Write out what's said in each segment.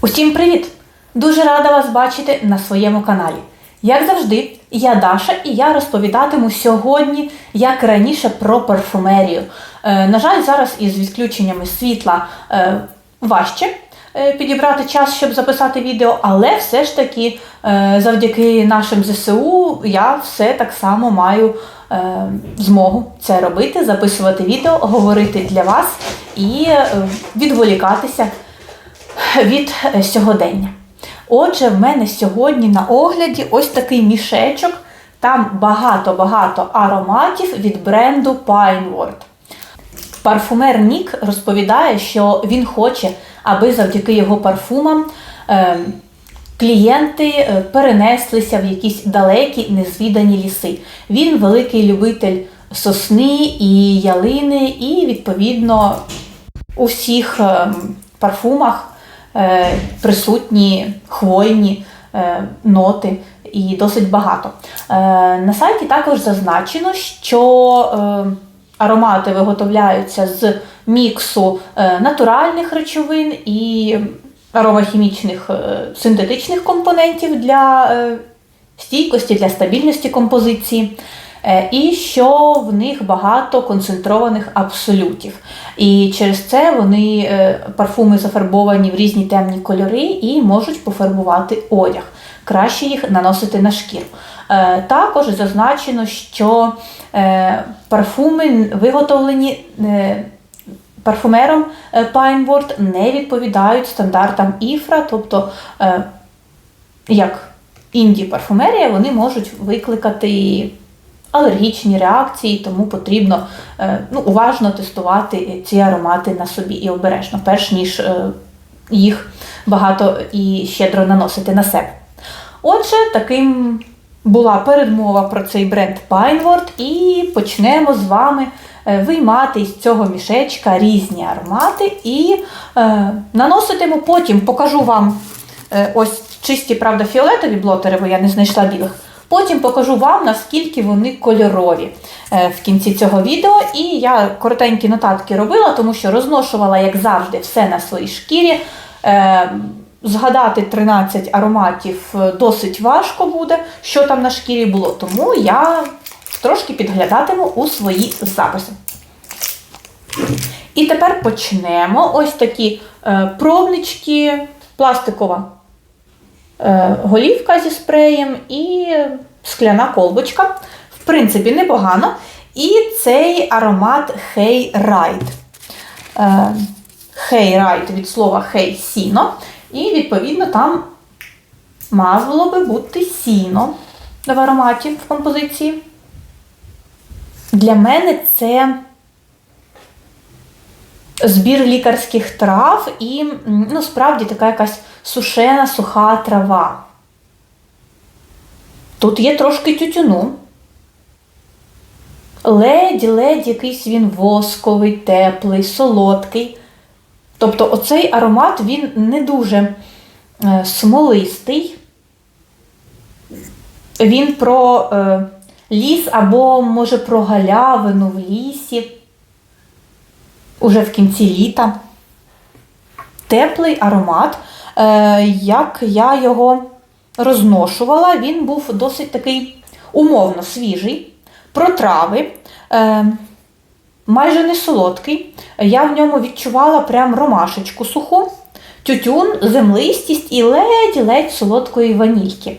Усім привіт! Дуже рада вас бачити на своєму каналі. Як завжди, я Даша і я розповідатиму сьогодні, як раніше, про парфумерію. Е, на жаль, зараз із відключеннями світла е, важче е, підібрати час, щоб записати відео, але все ж таки, завдяки нашим ЗСУ, я все так само маю змогу це робити, записувати відео, говорити для вас і відволікатися від е, сьогодення. Отже, в мене сьогодні на огляді ось такий мішечок. Там багато-багато ароматів від бренду Pinewood. Парфумер Нік розповідає, що він хоче, аби завдяки його парфумам е, клієнти е, перенеслися в якісь далекі незвідані ліси. Він великий любитель сосни і ялини, і, відповідно, у всіх е, парфумах присутні хвойні е, ноти і досить багато. Е, на сайті також зазначено, що е, аромати виготовляються з міксу е, натуральних речовин і аромахімічних е, синтетичних компонентів для е, стійкості, для стабільності композиції. Е, І що в них багато концентрованих абсолютів. І через це вони е, парфуми зафарбовані в різні темні кольори і можуть пофарбувати одяг. Краще їх наносити на шкіру. Е, Також зазначено, що парфуми виготовлені парфумером Pinewood не відповідають стандартам іфра, тобто як інді-парфумерія, вони можуть викликати алергічні реакції, тому потрібно е, ну, уважно тестувати ці аромати на собі і обережно, перш ніж е, їх багато і щедро наносити на себе. Отже, таким була передмова про цей бренд Pinewood і почнемо з вами е, виймати із цього мішечка різні аромати і е, наноситиму потім, покажу вам е, ось чисті, правда, фіолетові блотери, бо я не знайшла білих. Потім покажу вам, наскільки вони кольорові е, в кінці цього відео. І я коротенькі нотатки робила, тому що розношувала, як завжди, все на своїй шкірі. Е, Згадати 13 ароматів е, досить важко буде, що там на шкірі було, тому я трошки підглядатиму у свої записи. І тепер почнемо. Ось такі пробнички, пластикова голівка зі спреєм і скляна колбочка. В принципі, непогано. І цей аромат Hey Ride. Е, Hey Ride від слова Hey сіно. І, відповідно, там мало би бути сіно в ароматі в композиції. Для мене це збір лікарських трав і ну, справді така якась сушена суха трава. Тут є трошки тютюну. Ледь-ледь якийсь він восковий, теплий, солодкий. Тобто оцей аромат він не дуже е, смолистий. Він про е, ліс або, може, про галявину в лісі. Уже в кінці літа. Теплий аромат. Е, як я його розношувала, він був досить такий умовно свіжий, про трави. Е, майже не солодкий. Я в ньому відчувала прям ромашечку суху, тютюн, землистість і ледь-ледь солодкої ванільки.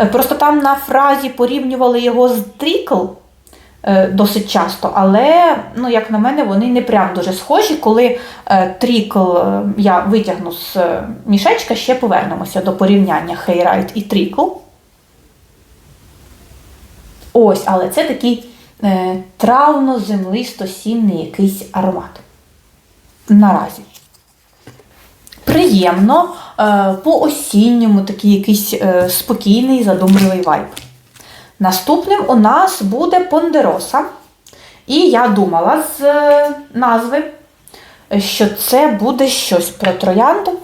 Е, Просто там на фразі порівнювали його з трікл досить часто, але, ну, як на мене, вони не прям дуже схожі. Коли е, трікл е, я витягну з е, мішечка, ще повернемося до порівняння Хейрайт і трікл. Ось, але це такий е, травно-землисто-сінний якийсь аромат. Наразі. Приємно, е, по-осінньому такий якийсь е, спокійний, задумливий вайб. Наступним у нас буде Пондероса. І я думала з е, назви, що це буде щось про троянду.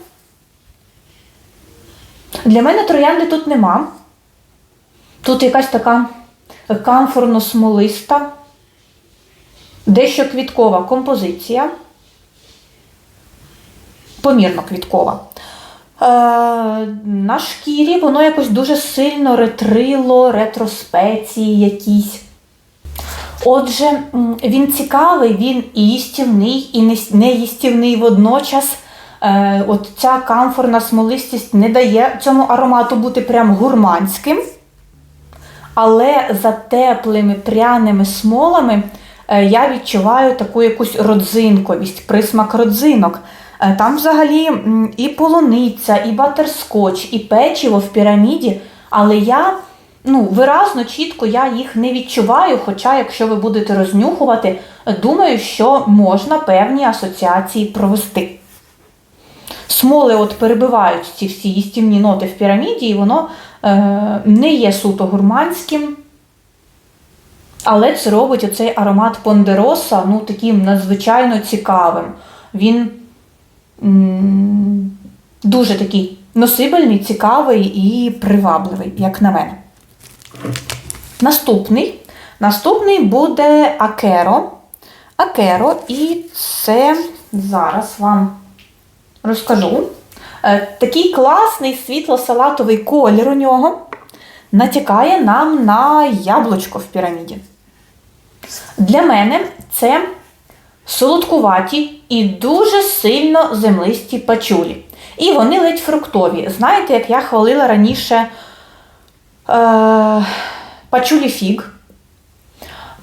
Для мене троянди тут нема. Тут якась така камфорно-смолиста, дещо квіткова композиція. помірно квіткова. Е, на шкірі воно якось дуже сильно ретрило, ретроспеції якісь. Отже, він цікавий, він і їстівний, і неїстівний водночас. Е, от ця камфорна смолистість не дає цьому аромату бути прям гурманським. Але за теплими пряними смолами е, я відчуваю таку якусь родзинковість, присмак родзинок. Е, Там взагалі і полуниця, і батерскотч, і печиво в піраміді, але я ну, виразно, чітко я їх не відчуваю. Хоча, якщо ви будете рознюхувати, думаю, що можна певні асоціації провести. Смоли от перебивають ці всі їстівні ноти в піраміді, і воно е, не є суто гурманським. Але це робить оцей аромат Пондероса ну, таким надзвичайно цікавим. Він дуже такий носибельний, цікавий і привабливий, як на мене. Наступний. Наступний буде Акеро. Акеро, і це зараз вам розкажу. Е, Такий класний світло-салатовий колір у нього натякає нам на яблучко в піраміді. Для мене це солодкуваті і дуже сильно землисті пачулі. І вони ледь фруктові. Знаєте, як я хвалила раніше е, пачулі фіг.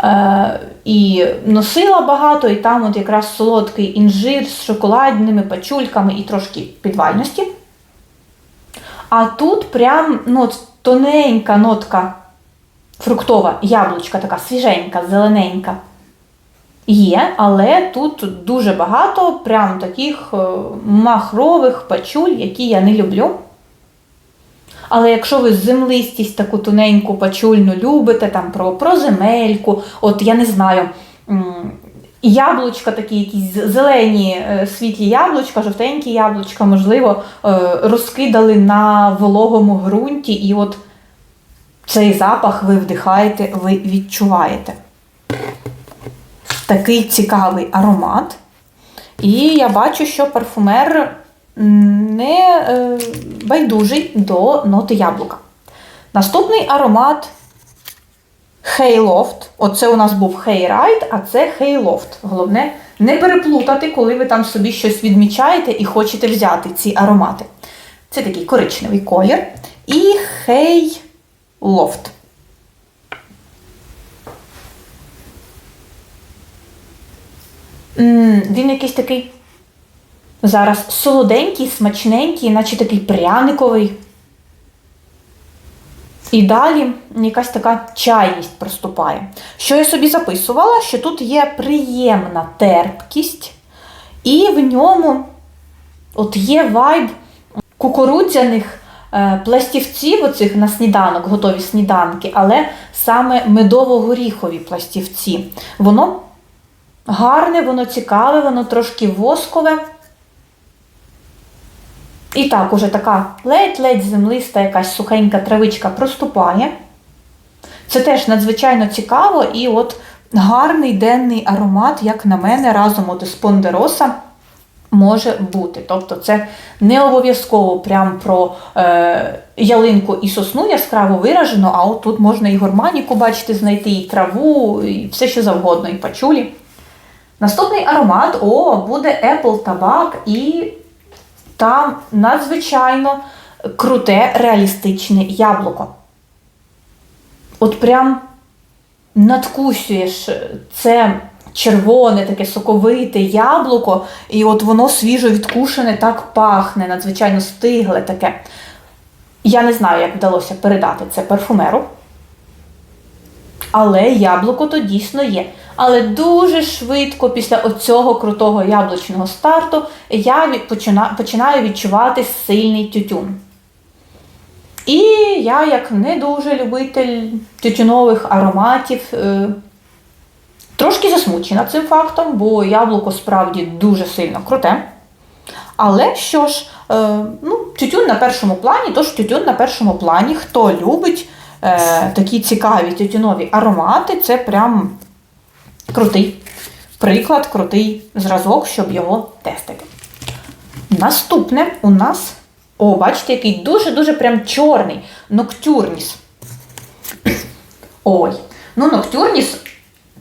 Е, і носила багато, і там от якраз солодкий інжир з шоколадними пачульками і трошки підвальності. А тут прям ну, тоненька нотка фруктова, яблучка така свіженька, зелененька. Є, але тут дуже багато прям таких е, махрових пачуль, які я не люблю. Але якщо ви землистість таку тоненьку пачульну любите, там про, про земельку, от я не знаю, яблучка такі, якісь зелені е, світлі яблучка, жовтенькі яблучка, можливо, е, розкидали на вологому ґрунті, і от цей запах ви вдихаєте, ви відчуваєте. Такий цікавий аромат. І я бачу, що парфумер не е, байдужий до ноти яблука. Наступний аромат Hayloft. Оце у нас був Hayride, а це Hayloft. Головне, не переплутати, коли ви там собі щось відмічаєте і хочете взяти ці аромати. Це такий коричневий колір. І Hayloft. Він якийсь такий зараз солоденький, смачненький, наче такий пряниковий. І далі якась така чайність проступає. Що я собі записувала, що тут є приємна терпкість, і в ньому от є вайб кукурудзяних е, пластівців, оцих на сніданок, готові сніданки, але саме медово-горіхові пластівці. Воно гарне, воно цікаве, воно трошки воскове. І так, уже така ледь-ледь землиста якась сухенька травичка проступає. Це теж надзвичайно цікаво і от гарний денний аромат, як на мене, разом от із Пондероса може бути. Тобто це не обов'язково прям про е, ялинку і сосну яскраво виражено, а от тут можна і гурманіку бачити, знайти, і траву, і все що завгодно, і пачулі. Наступний аромат о, буде Apple табак і там надзвичайно круте реалістичне яблуко. От прям надкусюєш це червоне, таке соковите яблуко, і от воно свіжо відкушене, так пахне, надзвичайно стигле таке. Я не знаю, як вдалося передати це парфумеру. Але яблуко то дійсно є. Але дуже швидко після оцього крутого яблучного старту я починаю відчувати сильний тютюн. І я, як не дуже любитель тютюнових ароматів, е, трошки засмучена цим фактом, бо яблуко справді дуже сильно круте. Але що ж, е, ну, тютюн на першому плані, тож тютюн на першому плані, хто любить е, такі цікаві тютюнові аромати, це прям крутий приклад, крутий зразок, щоб його тестити. Наступне у нас, о, бачите, який дуже-дуже прям чорний ноктюрніс. Ой, ну ноктюрніс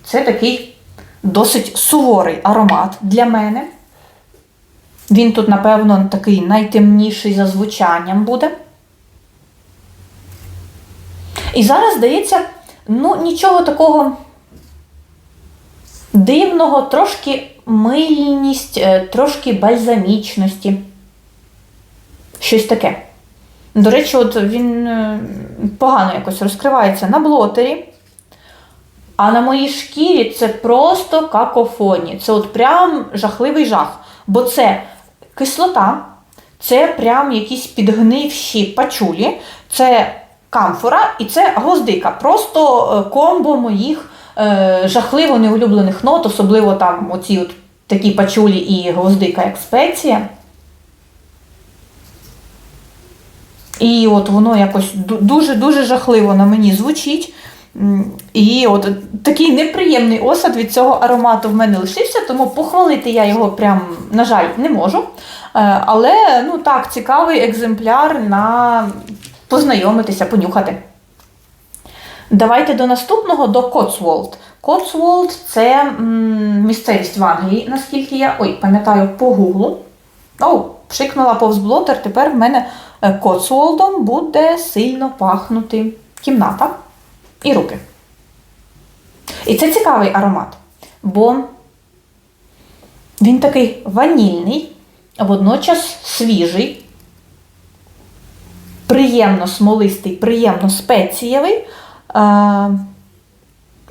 це такий досить суворий аромат для мене. Він тут, напевно, такий найтемніший за звучанням буде. І зараз, здається, ну, нічого такого дивного, трошки мильність, е, трошки бальзамічності. Щось таке. До речі, от він е, погано якось розкривається на блотері. А на моїй шкірі це просто какофоні. Це от прям жахливий жах. Бо це кислота, це прям якісь підгнивші пачулі, це камфора і це гвоздика. Просто е, комбо моїх е, жахливо неулюблених нот, особливо там оці от такі пачулі і гвоздика як спеція. І от воно якось дуже-дуже жахливо на мені звучить. І от такий неприємний осад від цього аромату в мене лишився, тому похвалити я його прям, на жаль, не можу. Е, але ну так, цікавий екземпляр на познайомитися, понюхати. Давайте до наступного, до Коцволд. Коцволд це місцевість в Англії, наскільки я ой, пам'ятаю по гуглу. О, пшикнула повз блотер, тепер в мене Коцволдом буде сильно пахнути кімната і руки. І це цікавий аромат, бо він такий ванільний, а водночас свіжий, приємно смолистий, приємно спецієвий.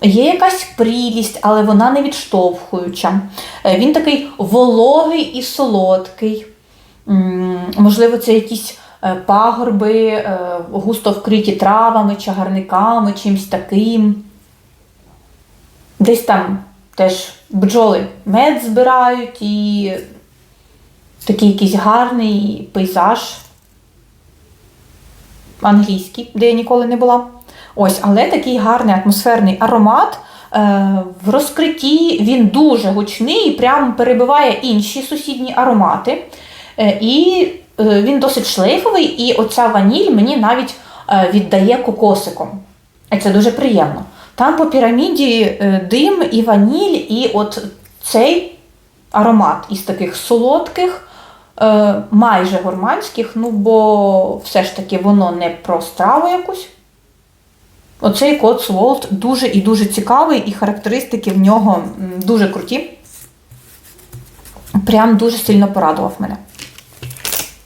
Є якась прілість, але вона не відштовхуюча. Е, він такий вологий і солодкий. Можливо, це якісь Е, пагорби, е, густо вкриті травами, чагарниками, чимось таким. Десь там теж бджоли мед збирають і такий якийсь гарний пейзаж англійський, де я ніколи не була. Ось, Але такий гарний атмосферний аромат. Е, в розкритті він дуже гучний і прямо перебиває інші сусідні аромати. І Е, він досить шлейфовий, і оця ваніль мені навіть е, віддає кокосиком. І це дуже приємно. Там по піраміді е, дим і ваніль, і от цей аромат із таких солодких, майже гурманських, ну бо все ж таки воно не про страву якусь. Оцей код Сволт дуже і дуже цікавий, і характеристики в нього дуже круті. Прям дуже сильно порадував мене.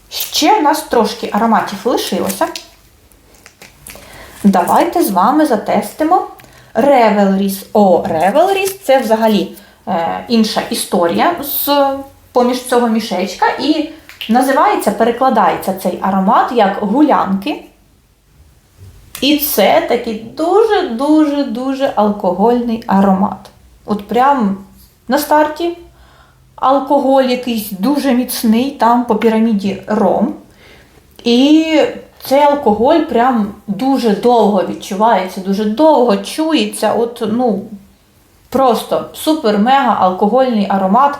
Ще в нас трошки ароматів лишилося. Давайте з вами затестимо Revelries. О, Revelries це взагалі е, інша історія з поміж цього мішечка. І називається, перекладається цей аромат як гулянки. І це такий дуже-дуже-дуже алкогольний аромат. От прям на старті алкоголь якийсь дуже міцний, там по піраміді ром. І цей алкоголь прям дуже довго відчувається, дуже довго чується. От, ну, Просто супер-мега алкогольний аромат.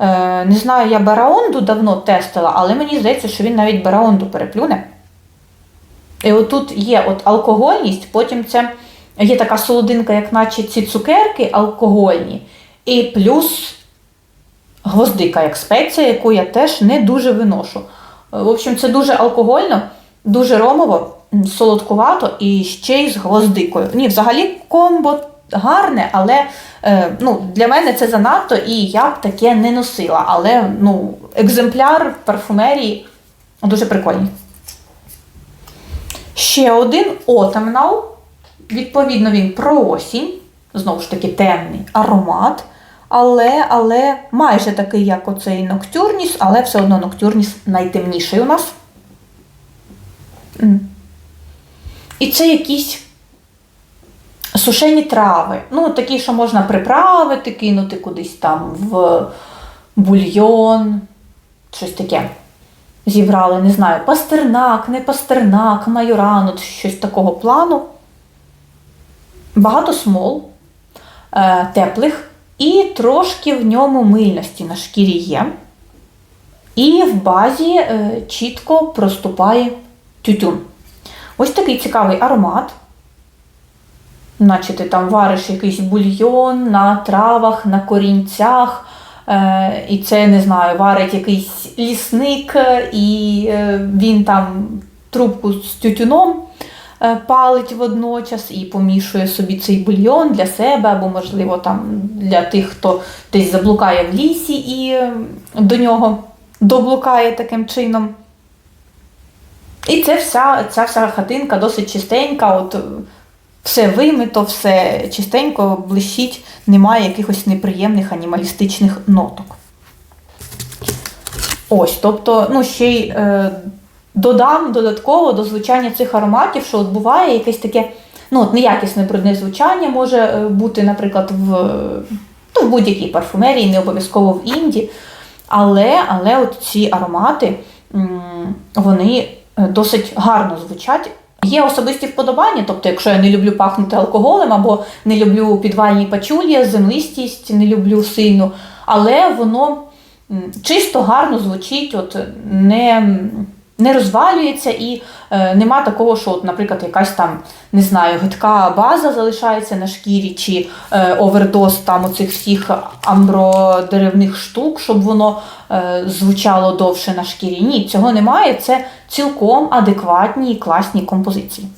Е, Не знаю, я бараонду давно тестила, але мені здається, що він навіть бараонду переплюне. І отут є от алкогольність, потім це є така солодинка, як наче ці цукерки алкогольні. І плюс гвоздика як спеція, яку я теж не дуже виношу. В общем, це дуже алкогольно, дуже ромово, солодкувато і ще й з гвоздикою. Ні, взагалі комбо гарне, але е, ну, для мене це занадто і я б таке не носила. Але ну, екземпляр парфумерії дуже прикольний. Ще один Autumnal. Відповідно, він про осінь. Знову ж таки, темний аромат але але майже такий, як оцей ноктюрніс, але все одно ноктюрніс найтемніший у нас. І це якісь сушені трави. Ну, такі, що можна приправити, кинути кудись там в бульйон, щось таке. Зібрали, не знаю, пастернак, не пастернак, майоран, от щось такого плану. Багато смол, е, теплих. І трошки в ньому мильності на шкірі є. І в базі е, чітко проступає тютюн. Ось такий цікавий аромат. Наче ти там вариш якийсь бульйон на травах, на корінцях. Е, і це, не знаю, варить якийсь лісник, і е, він там трубку з тютюном е, палить водночас і помішує собі цей бульйон для себе, або, можливо, там для тих, хто десь заблукає в лісі і е, до нього доблукає таким чином. І це вся, ця вся хатинка досить чистенька. От, е, все вимито, все чистенько, блищить, немає якихось неприємних анімалістичних ноток. Ось, тобто, ну, ще й е, додам додатково до звучання цих ароматів, що от буває якесь таке ну, от неякісне брудне звучання може е, бути, наприклад, в, ну, в будь-якій парфумерії, не обов'язково в інді. Але але от ці аромати, вони е, досить гарно звучать. Є особисті вподобання, тобто, якщо я не люблю пахнути алкоголем або не люблю підвальні пачулі, землистість, не люблю сильну, але воно чисто гарно звучить, от не не розвалюється і е, нема такого, що, от, наприклад, якась там, не знаю, гидка база залишається на шкірі, чи е, овердоз там оцих всіх амбродеревних штук, щоб воно е, звучало довше на шкірі. Ні, цього немає. Це цілком адекватні і класні композиції.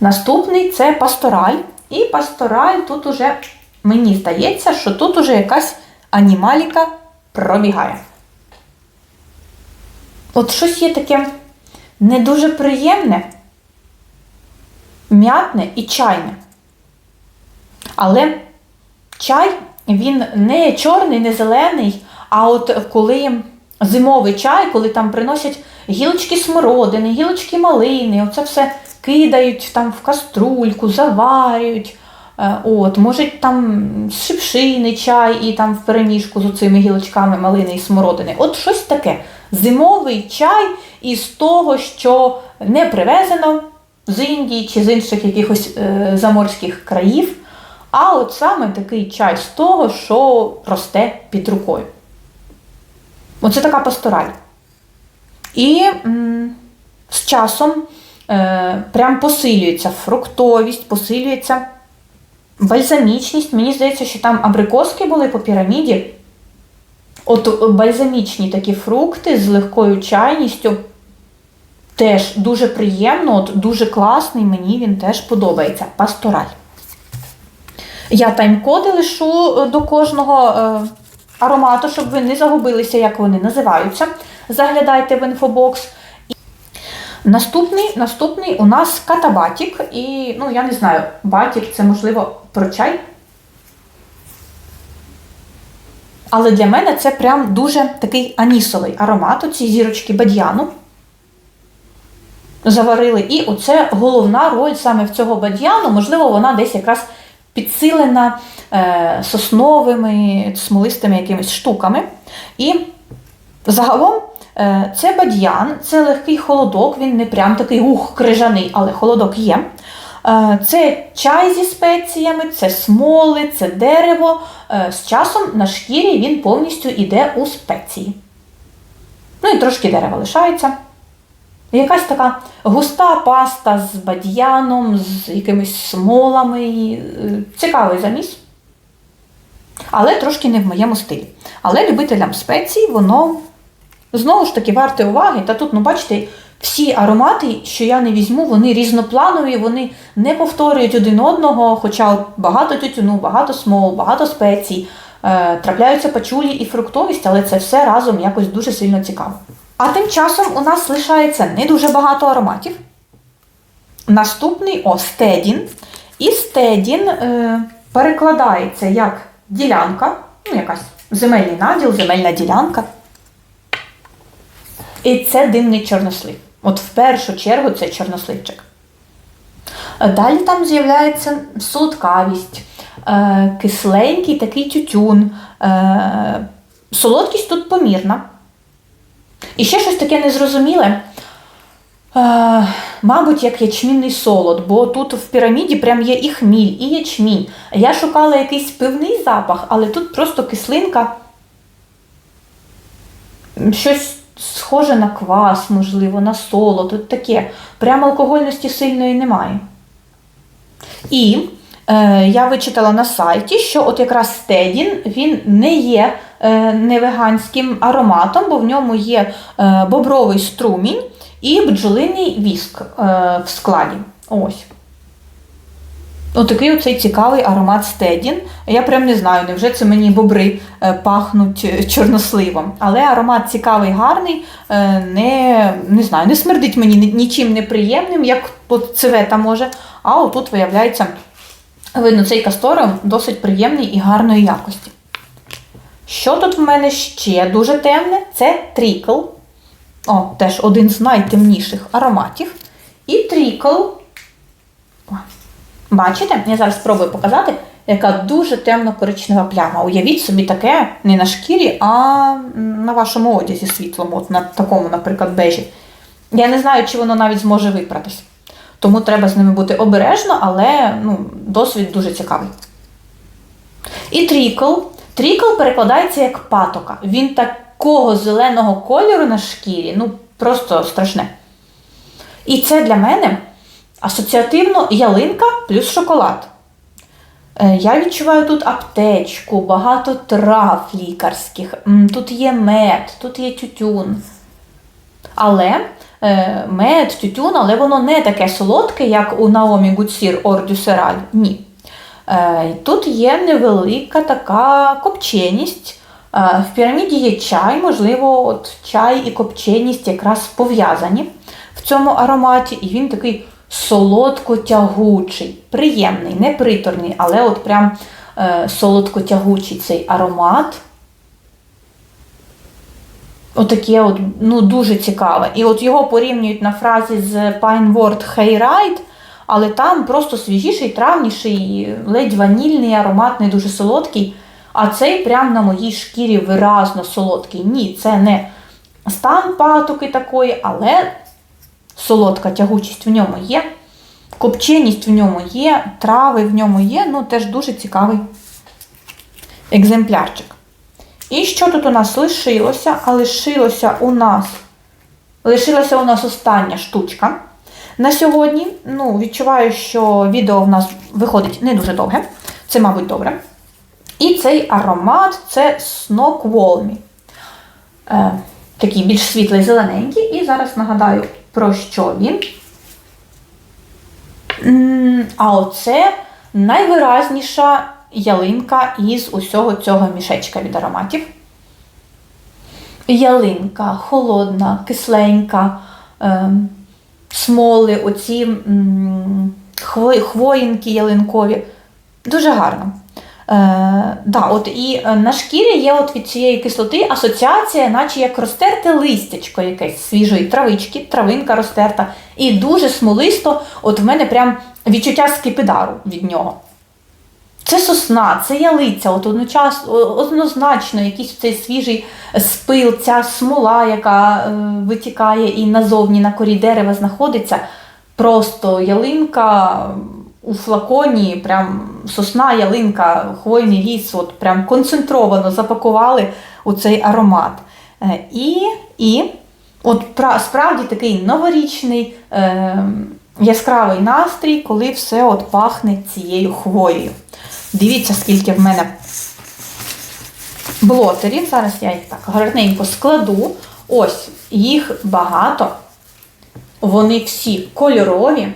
Наступний це пастораль. І пастораль тут уже, мені здається, що тут уже якась анімаліка пробігає. От щось є таке не дуже приємне, м'ятне і чайне. Але чай, він не чорний, не зелений, а от коли зимовий чай, коли там приносять гілочки смородини, гілочки малини, оце все кидають там в каструльку, заварюють. Е, от, Може там шипшийний чай і там в переміжку з оцими гілочками малини і смородини. От щось таке зимовий чай із того, що не привезено з Індії чи з інших якихось е, заморських країв. А от саме такий чай з того, що росте під рукою. Оце така пастораль. І м, з часом е, прям посилюється фруктовість, посилюється бальзамічність. Мені здається, що там абрикоски були по піраміді. От бальзамічні такі фрукти з легкою чайністю. Теж дуже приємно, от дуже класний, мені він теж подобається. Пастораль. Я тайм-коди лишу е, до кожного е, аромату, щоб ви не загубилися, як вони називаються. Заглядайте в інфобокс. Наступний наступний у нас катабатік. І, ну, я не знаю, батік це, можливо, про чай. Але для мене це прям дуже такий анісовий аромат, оці зірочки бадьяну. Заварили. І оце головна роль саме в цього бадьяну, можливо, вона десь якраз підсилена е, сосновими, смолистими якимись штуками. І загалом е, це бадьян, це легкий холодок, він не прям такий ух, крижаний, але холодок є. Е, це чай зі спеціями, це смоли, це дерево. Е, з часом на шкірі він повністю йде у спеції. Ну і трошки дерева лишається. Якась така густа паста з бадьяном, з якимись смолами. Е, цікавий заміс. Але трошки не в моєму стилі. Але любителям спецій, воно знову ж таки варте уваги. Та тут, ну, бачите, всі аромати, що я не візьму, вони різнопланові, вони не повторюють один одного, хоча багато тютюну, багато смол, багато спецій, е, трапляються пачулі і фруктовість, але це все разом якось дуже сильно цікаво. А тим часом у нас лишається не дуже багато ароматів. Наступний о, стедін. І стедін е, перекладається як ділянка, ну, якась земельний наділ, земельна ділянка. І це димний чорнослив. От в першу чергу це чорносливчик. Далі там з'являється солодкавість, е, кисленький такий тютюн. Е, солодкість тут помірна. І ще щось таке незрозуміле. Е, мабуть, як ячмінний солод, бо тут в піраміді прям є і хміль, і ячмінь. Я шукала якийсь пивний запах, але тут просто кислинка щось схоже на квас, можливо, на соло, тут таке. Прямо алкогольності сильної немає. І е, я вичитала на сайті, що от якраз стедін він не є е, невеганським ароматом, бо в ньому є е, бобровий струмінь і бджолиний віск е, в складі. Ось. Отакий оцей цікавий аромат стедін. Я прям не знаю, невже це мені бобри е, пахнуть е, чорносливом. Але аромат цікавий, гарний, е, не не знаю, не смердить мені нічим неприємним, як от цивета може. А отут виявляється, видно, цей кастором досить приємний і гарної якості. Що тут в мене ще дуже темне? Це трікл. О, теж один з найтемніших ароматів. І трікл. Бачите? Я зараз спробую показати, яка дуже темно-коричнева пляма. Уявіть собі таке не на шкірі, а на вашому одязі світлому, от на такому, наприклад, бежі. Я не знаю, чи воно навіть зможе випратись. Тому треба з ними бути обережно, але ну, досвід дуже цікавий. І трікл. Трікл перекладається як патока. Він такого зеленого кольору на шкірі, ну просто страшне. І це для мене асоціативно ялинка плюс шоколад. Е, Я відчуваю тут аптечку, багато трав лікарських, тут є мед, тут є тютюн. Але е, мед, тютюн, але воно не таке солодке, як у Наомі Гуцір Ор Дюсераль. Ні. Е, Тут є невелика така копченість. В піраміді є чай, можливо, от чай і копченість якраз пов'язані в цьому ароматі, і він такий солодко-тягучий, приємний, не приторний, але от прям е, солодко-тягучий цей аромат. Отаке от, ну, дуже цікаве. І от його порівнюють на фразі з Pine Word Hayride, але там просто свіжіший, травніший, ледь ванільний аромат, не дуже солодкий. А цей прям на моїй шкірі виразно солодкий. Ні, це не стан патоки такої, але солодка тягучість в ньому є. Копченість в ньому є, трави в ньому є, ну теж дуже цікавий екземплярчик. І що тут у нас лишилося? А лишилося у нас лишилася у нас остання штучка. На сьогодні, ну, відчуваю, що відео в нас виходить не дуже довге. Це, мабуть, добре. І цей аромат це Snoqualmie. Е, такий більш світлий, зелененький. І зараз нагадаю, про що він. А оце найвиразніша ялинка із усього цього мішечка від ароматів. Ялинка холодна, кисленька, е, смоли, оці хвоїнки ялинкові. Дуже гарно. Е, да, от і е, на шкірі є от від цієї кислоти асоціація, наче як розтерте листячко якесь свіжої травички, травинка розтерта. І дуже смолисто, от в мене прям відчуття скипидару від нього. Це сосна, це ялиця, от одночасно, однозначно якийсь цей свіжий спил, ця смола, яка е, витікає і назовні на корі дерева знаходиться. Просто ялинка у флаконі, прям сосна, ялинка, хвойний ліс, от прям концентровано запакували у цей аромат. Е, І, і от пра- справді такий новорічний е, яскравий настрій, коли все от пахне цією хвоєю. Дивіться, скільки в мене блотерів. Зараз я їх так гарненько складу. Ось їх багато. Вони всі кольорові.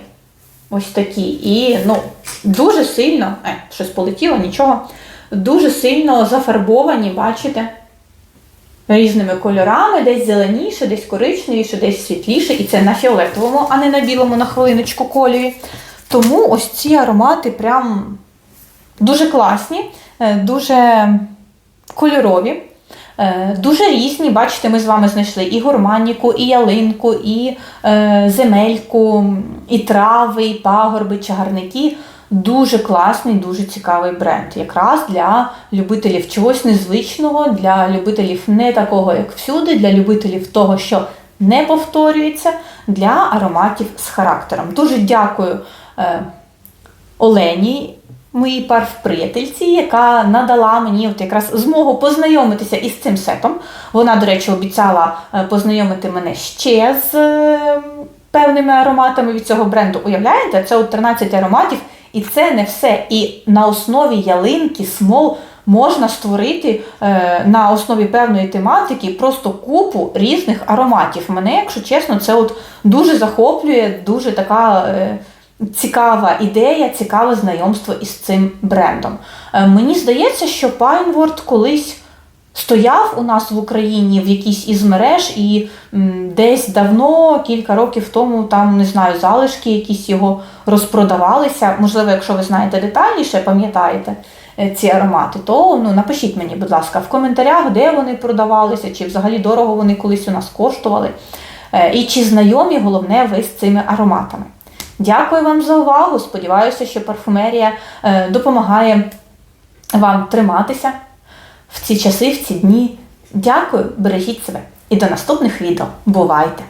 Ось такі. І ну, дуже сильно, е, щось полетіло, нічого. Дуже сильно зафарбовані, бачите? Різними кольорами, десь зеленіше, десь коричневіше, десь світліше. І це на фіолетовому, а не на білому на хвилиночку кольорі. Тому ось ці аромати прям дуже класні, е, дуже кольорові, дуже різні. Бачите, ми з вами знайшли і гурманіку, і ялинку, і е, земельку, і трави, і пагорби, чагарники. Дуже класний, дуже цікавий бренд. Якраз для любителів чогось незвичного, для любителів не такого, як всюди, для любителів того, що не повторюється, для ароматів з характером. Дуже дякую е, Олені моїй парф-приятельці, яка надала мені от якраз змогу познайомитися із цим сетом. Вона, до речі, обіцяла е, познайомити мене ще з е, певними ароматами від цього бренду. Уявляєте, це от 13 ароматів, і це не все. І на основі ялинки, смол можна створити е, на основі певної тематики просто купу різних ароматів. Мене, якщо чесно, це от дуже захоплює, дуже така. Е, Цікава ідея, цікаве знайомство із цим брендом. Е, Мені здається, що Pinewood колись стояв у нас в Україні в якійсь із мереж, і десь давно, кілька років тому, там не знаю, залишки якісь його розпродавалися. Можливо, якщо ви знаєте детальніше, пам'ятаєте е, ці аромати, то ну, напишіть мені, будь ласка, в коментарях, де вони продавалися, чи взагалі дорого вони колись у нас коштували. Е, І чи знайомі, головне, ви з цими ароматами. Дякую вам за увагу. Сподіваюся, що парфумерія е, допомагає вам триматися в ці часи, в ці дні. Дякую, бережіть себе. І до наступних відео. Бувайте!